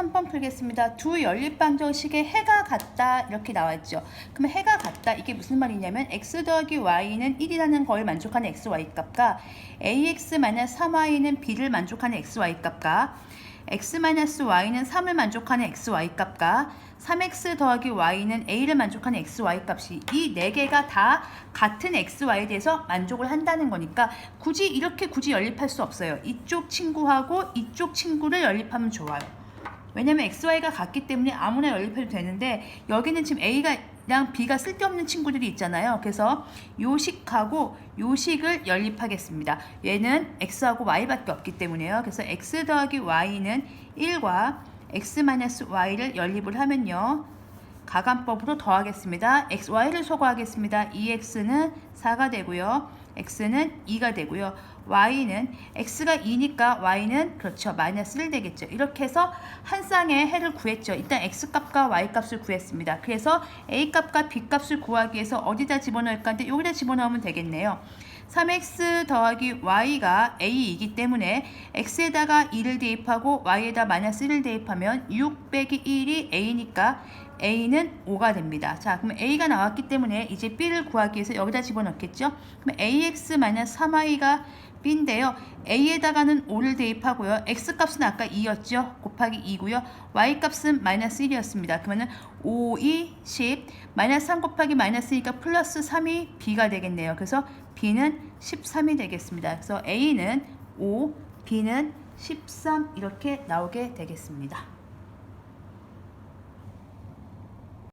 3번 풀겠습니다. 두 연립방정식의 해가 같다 이렇게 나왔죠. 그러면 해가 같다 이게 무슨 말이냐면 x 더하기 y는 1이라는 거에 만족하는 x, y 값과 ax-3y는 b를 만족하는 x, y 값과 x-y는 3을 만족하는 x, y 값과 3x 더하기 y는 a를 만족하는 x, y 값이 이 네 개가 다 같은 x, y에 대해서 만족을 한다는 거니까 굳이 이렇게 굳이 연립할 수 없어요. 이쪽 친구하고 이쪽 친구를 연립하면 좋아요. 왜냐면 x, y가 같기 때문에 아무나 연립해도 되는데 여기는 지금 a가 랑 b가 쓸데없는 친구들이 있잖아요. 그래서 요식하고 요식을 연립하겠습니다. 얘는 x하고 y밖에 없기 때문에요. 그래서 x 더하기 y는 1과 x-y를 연립을 하면요. 가감법으로 더하겠습니다. x, y를 소거하겠습니다. 2x는 4가 되고요. x는 2가 되고요. y는 x가 2니까 y는 그렇죠. 마이너스 1 되겠죠. 이렇게 해서 한 쌍의 해를 구했죠. 일단 x 값과 y 값을 구했습니다. 그래서 a 값과 b 값을 구하기 위해서 어디다 집어넣을까 하는데 여기다 집어넣으면 되겠네요. 3x 더하기 y가 a이기 때문에 x에다가 2를 대입하고 y에다 마이너스 1을 대입하면 6 빼기 1이 a니까 a는 5가 됩니다. 자, 그럼 a가 나왔기 때문에 이제 b를 구하기 위해서 여기다 집어넣겠죠? 그럼 ax 3y가 b인데요. a에다가는 5를 대입하고요. x 값은 아까 2였죠? 곱하기 2고요. y 값은 마이너스 1이었습니다. 그러면은 5, 2, 10, 마이너스 3 곱하기 마이너스 2가 플러스 3이 b가 되겠네요. 그래서 b는 13이 되겠습니다. 그래서 a는 5, b는 13 이렇게 나오게 되겠습니다.